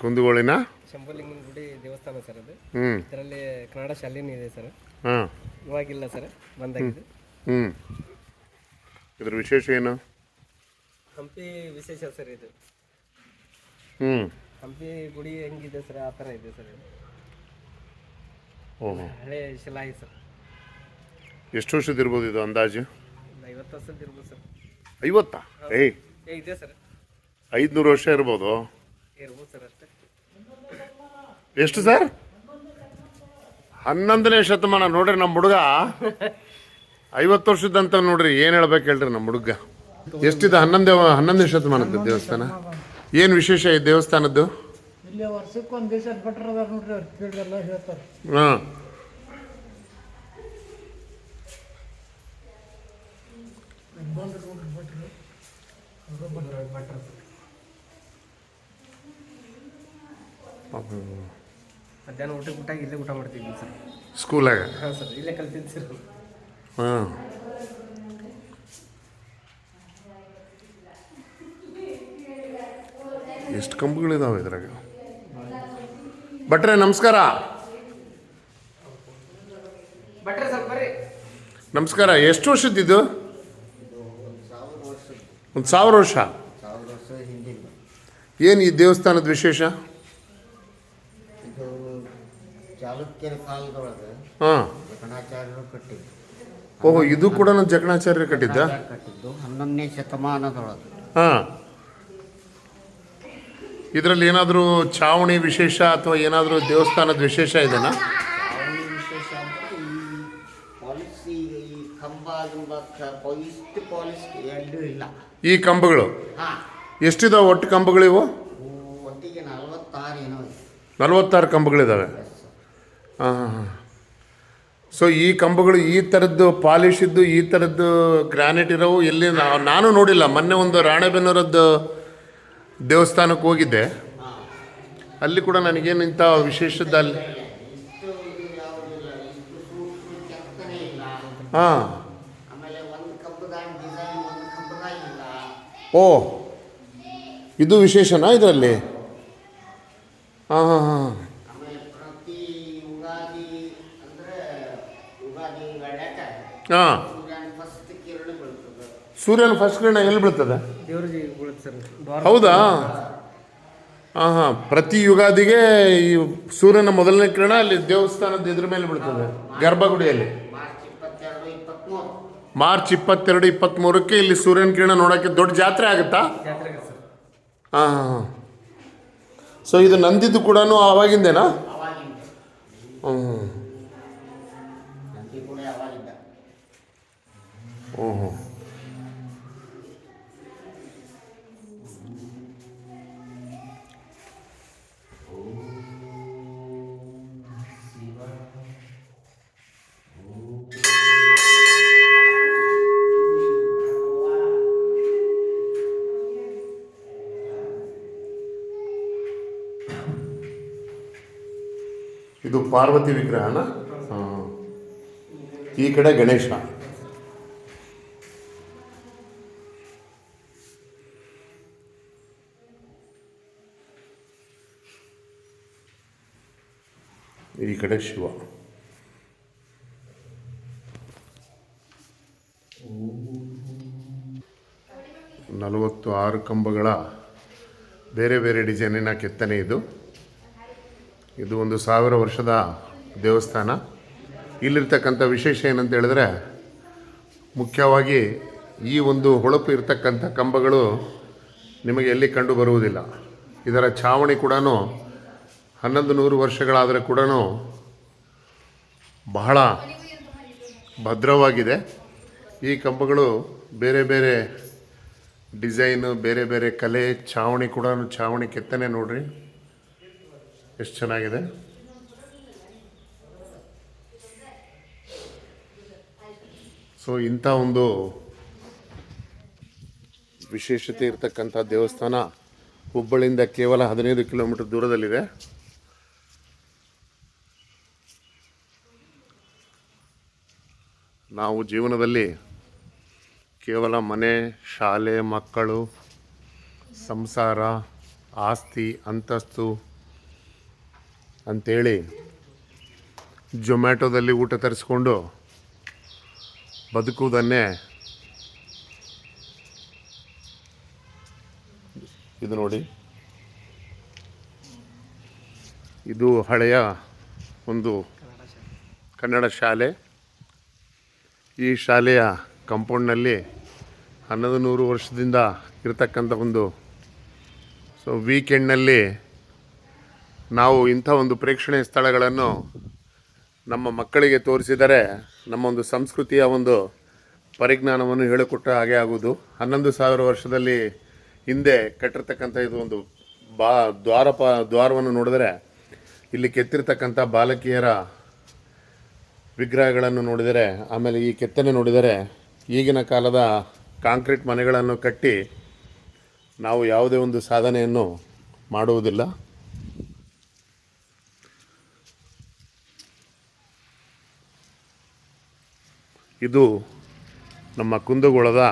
ಕುಂದಗೋಳಿನ? ಶಂಭುಲಿಂಗನ ಗುಡಿ ದೇವಸ್ಥಾನ ಸರ್ ಅದು. ಹ್ಞೂ ಇದರಲ್ಲಿ ಕನ್ನಡ ಶಾಲೆನೂ ಇದೆ ಸರ್. ಹಾಂ. ಇವಾಗಿಲ್ಲ ಸರ್ ಬಂದಾಗಿದೆ. ಹ್ಞೂ ಇದ್ರ ವಿಶೇಷ ಏನು? ಹಂಪಿ ವಿಶೇಷ ಸರ್ ಇದು. ಹ್ಞೂ ಹಂಪಿ ಗುಡಿ ಹೆಂಗಿದೆ ಸರ್ ಆ ಥರ ಇದೆ ಸರ್ ಇದು. ಓಹೋ. ಹಳೆ ಶಿಲಾಯಿ ಸರ್. ಎಷ್ಟು ವರ್ಷದ ಇರ್ಬೋದು ಇದು ಅಂದಾಜು? ಒಂದು ಐವತ್ತು ವರ್ಷದ ಇರ್ಬೋದು ಸರ್. ಐವತ್ತಾ? ಏಯ್. ಏ ಇದೆ ಸರ್. ಐದುನೂರು ವರ್ಷ ಇರ್ಬೋದು? ಎಷ್ಟು ಸರ್? ಹನ್ನೊಂದನೇ ಶತಮಾನ ನೋಡ್ರಿ ನಮ್ಮ ಹುಡುಗ. ಐವತ್ತು ವರ್ಷದಂತ ನೋಡ್ರಿ ಏನು ಹೇಳ್ಬೇಕು ಹೇಳ್ರಿ ನಮ್ಮ ಹುಡುಗ. ಎಷ್ಟಿದೆ ಹನ್ನೊಂದೇ ಹನ್ನೊಂದನೇ ಶತಮಾನದ ದೇವಸ್ಥಾನ? ಏನು ವಿಶೇಷ ಈ ದೇವಸ್ಥಾನದ್ದು? ಇಲ್ಲಿ ವರ್ಷಕ್ಕೆ ಒಂದು ದಿವಸ ಭಟ್ರು ಅದಾರ ನೋಡ್ರಿ ಅವ್ರು ಕೇಳಿದೆಲ್ಲ ಹೇಳ್ತಾರೆ. ಹಾಂ. ಬಂದ್ರು ನೋಡ್ರಿ ಭಟ್ರು ಮಧ್ಯಾಹ್ನ ಊಟಕ್ಕೆ ಊಟ ಇಲ್ಲೇ ಊಟ ಮಾಡ್ತಿದ್ವಿ ಸರ್. ಸ್ಕೂಲಾಗ ಹಾಂ ಸರ್ ಇಲ್ಲೇ ಕಲ್ತಿದ್ದು ಸರ್. ಹಾಂ. ಎಷ್ಟು ಕಂಬಗಳಿದಾವೆ ಇದ್ರಾಗ? ಭಟ್ರೆ ನಮಸ್ಕಾರ. ಬಟ್ರೆ ಸರ್ ಬರ್ರಿ. ನಮಸ್ಕಾರ ಎಷ್ಟು ವರ್ಷದ್ದಿದ್ದು ಒಂದು ಸಾವಿರ ವರ್ಷ. ಸಾವಿರ ವರ್ಷ ಹಿಂದಿನ. ಏನು ಈ ದೇವಸ್ಥಾನದ ವಿಶೇಷ? ಚಾಲುಕ್ಯರ ಕಾಲದೊಳಗೆ ಹಾಂ. ಜಕಣಾಚಾರ್ಯರು ಕಟ್ಟಿದ್ದು ಓಹೋ ಇದು ಕೂಡ ಜಕಣಾಚಾರ್ಯ ಕಟ್ಟಿದ್ದ? ಕಟ್ಟಿದ್ದು ಹನ್ನೊಂದನೇ ಶತಮಾನದೊಳಗೆ. ಹಾಂ. ಇದರಲ್ಲಿ ಏನಾದರೂ ಚಾವಣಿ ವಿಶೇಷ ಅಥವಾ ಏನಾದರೂ ದೇವಸ್ಥಾನದ ವಿಶೇಷ ಇದೆನಾ? ಅವನ ವಿಶೇಷ ಅಂದರೆ ಈ ಪಾಲಿಸಿ ಈ ಕಂಬ ಗಿಂಬ ಕ- ಇಷ್ಟು ಪಾಲಿಸ್ ಎರಡೂ ಇಲ್ಲ. ಈ ಕಂಬಗಳು? ಹಾಂ. ಎಷ್ಟಿದಾವೆ ಒಟ್ಟು ಕಂಬಗಳಿವು? ಒಟ್ಟಿಗೆ ನಲವತ್ತಾರು ಏನೋ ಇದೆ. ನಲವತ್ತಾರು ಕಂಬಗಳಿದ್ದಾವೆ ಸೊ ಈ ಕಂಬಗಳು ಈ ಥರದ್ದು ಪಾಲಿಶ್ ಇದ್ದು ಈ ಥರದ್ದು ಗ್ರಾನೈಟ್ ಇರೋವು ಎಲ್ಲಿ ನಾನು ನೋಡಿಲ್ಲ. ಮೊನ್ನೆ ಒಂದು ರಾಣೆಬೆನ್ನೂರದ್ದು ದೇವಸ್ಥಾನಕ್ಕೆ ಹೋಗಿದ್ದೆ. ಅಲ್ಲಿ ಕೂಡ ನನಗೇನು ಇಂಥ ವಿಶೇಷದ ಅಲ್ಲಿ ಇಷ್ಟು ಇದು ಯಾವುದಿಲ್ಲ ಇಷ್ಟು ಸೂಕ್ಷ್ಮ ಇಲ್ಲ ಹಾಂ. ಓ, ಇದು ವಿಶೇಷನಾ ಇದರಲ್ಲಿ? ಹಾಂ ಹಾಂ ಹಾಂ ಆಮೇಲೆ ಪ್ರತಿ ಯುಗಾದಿ ಅಂದರೆ ಯುಗಾದಿ ಗಳ್ಯಾಕ ಹಾಂ. ಸೂರ್ಯನ ಫಸ್ಟ್ ಕಿರಣ ಬೀಳ್ತದೆ? ಸೂರ್ಯನ ಫಸ್ಟ್ ಕಿರಣ ಎಲ್ಲಿ ಬೀಳ್ತದೆ ಹೌದಾ? ಹಾಂ ಹಾಂ ಪ್ರತಿ ಯುಗಾದಿಗೆ ಈ ಸೂರ್ಯನ ಮೊದಲನೇ ಕಿರಣ ಅಲ್ಲಿ ದೇವಸ್ಥಾನದ ಇದ್ರ ಮೇಲೆ ಬೀಳ್ತದೆ ಗರ್ಭಗುಡಿಯಲ್ಲಿ. ಮಾರ್ಚ್ ಇಪ್ಪತ್ತೆರಡು ಇಪ್ಪತ್ತ್ಮೂರಕ್ಕೆ ಇಲ್ಲಿ ಸೂರ್ಯನ ಕಿರಣ ನೋಡೋಕ್ಕೆ ದೊಡ್ಡ ಜಾತ್ರೆ ಆಗುತ್ತಾ? ಹಾಂ ಹಾಂ ಹಾಂ ಸೊ ಇದು ನಂದಿದ್ದು ಕೂಡ ಆವಾಗಿಂದೇನಾ? ಹ್ಞೂ ಹ್ಞೂ ಇದು ಪಾರ್ವತಿ ವಿಗ್ರಹನ ಈ ಕಡೆ ಗಣೇಶ. ಈ ಕಡೆ ಶಿವ. ನಲವತ್ತು ಆರು ಕಂಬಗಳ ಬೇರೆ ಬೇರೆ ಡಿಸೈನಿನ ಕೆತ್ತನೆ ಇದು. ಇದು ಒಂದು ಸಾವಿರ ವರ್ಷದ ದೇವಸ್ಥಾನ. ಇಲ್ಲಿರ್ತಕ್ಕಂಥ ವಿಶೇಷ ಏನಂತ ಹೇಳಿದ್ರೆ, ಮುಖ್ಯವಾಗಿ ಈ ಒಂದು ಹೊಳಪು ಇರತಕ್ಕಂಥ ಕಂಬಗಳು ನಿಮಗೆ ಎಲ್ಲಿ ಕಂಡು ಬರುವುದಿಲ್ಲ. ಇದರ ಛಾವಣಿ ಕೂಡ ಹನ್ನೊಂದು ನೂರು ವರ್ಷಗಳಾದರೆ ಕೂಡ ಬಹಳ ಭದ್ರವಾಗಿದೆ. ಈ ಕಂಬಗಳು ಬೇರೆ ಬೇರೆ ಡಿಸೈನು, ಬೇರೆ ಬೇರೆ ಕಲೆ, ಛಾವಣಿ ಕೂಡ ಛಾವಣಿ ಕೆತ್ತನೆ ನೋಡ್ರಿ. ಎಷ್ಟು ಚೆನ್ನಾಗಿದೆ. ಸೊ ಇಂಥ ಒಂದು ವಿಶೇಷತೆ ಇರತಕ್ಕಂಥ ದೇವಸ್ಥಾನ ಹುಬ್ಬಳ್ಳಿಯಿಂದ ಕೇವಲ ಹದಿನೈದು ಕಿಲೋಮೀಟರ್ ದೂರದಲ್ಲಿದೆ. ನಾವು ಜೀವನದಲ್ಲಿ ಕೇವಲ ಮನೆ, ಶಾಲೆ, ಮಕ್ಕಳು, ಸಂಸಾರ, ಆಸ್ತಿ, ಅಂತಸ್ತು ಅಂಥೇಳಿ ಜೊಮ್ಯಾಟೊದಲ್ಲಿ ಊಟ ತರಿಸ್ಕೊಂಡು ಬದುಕುವುದನ್ನೇ ಇದು ನೋಡಿ. ಇದು ಹಳೆಯ ಒಂದು ಕನ್ನಡ ಶಾಲೆ. ಈ ಶಾಲೆಯ ಕಾಂಪೌಂಡ್ನಲ್ಲಿ ಹನ್ನೊಂದು ನೂರು ವರ್ಷದಿಂದ ಇರತಕ್ಕಂಥ ಒಂದು, ಸೊ, ವೀಕೆಂಡ್ನಲ್ಲಿ ನಾವು ಇಂಥ ಒಂದು ಪ್ರೇಕ್ಷಣೀಯ ಸ್ಥಳಗಳನ್ನು ನಮ್ಮ ಮಕ್ಕಳಿಗೆ ತೋರಿಸಿದರೆ ನಮ್ಮ ಒಂದು ಸಂಸ್ಕೃತಿಯ ಒಂದು ಪರಿಜ್ಞಾನವನ್ನು ಹೇಳಿಕೊಟ್ಟ ಹಾಗೆ ಆಗುವುದು. ಹನ್ನೊಂದು ಸಾವಿರ ವರ್ಷದಲ್ಲಿ ಹಿಂದೆ ಕಟ್ಟಿರ್ತಕ್ಕಂಥ ಇದು ಒಂದು ಬಾ, ದ್ವಾರಪ, ದ್ವಾರವನ್ನು ನೋಡಿದರೆ ಇಲ್ಲಿ ಕೆತ್ತಿರ್ತಕ್ಕಂಥ ಬಾಲಕಿಯರ ವಿಗ್ರಹಗಳನ್ನು ನೋಡಿದರೆ, ಆಮೇಲೆ ಈ ಕೆತ್ತನೆ ನೋಡಿದರೆ, ಈಗಿನ ಕಾಲದ ಕಾಂಕ್ರೀಟ್ ಮನೆಗಳನ್ನು ಕಟ್ಟಿ ನಾವು ಯಾವುದೇ ಒಂದು ಸಾಧನೆಯನ್ನು ಮಾಡುವುದಿಲ್ಲ. ಇದು ನಮ್ಮ ಕುಂದಗೋಳದ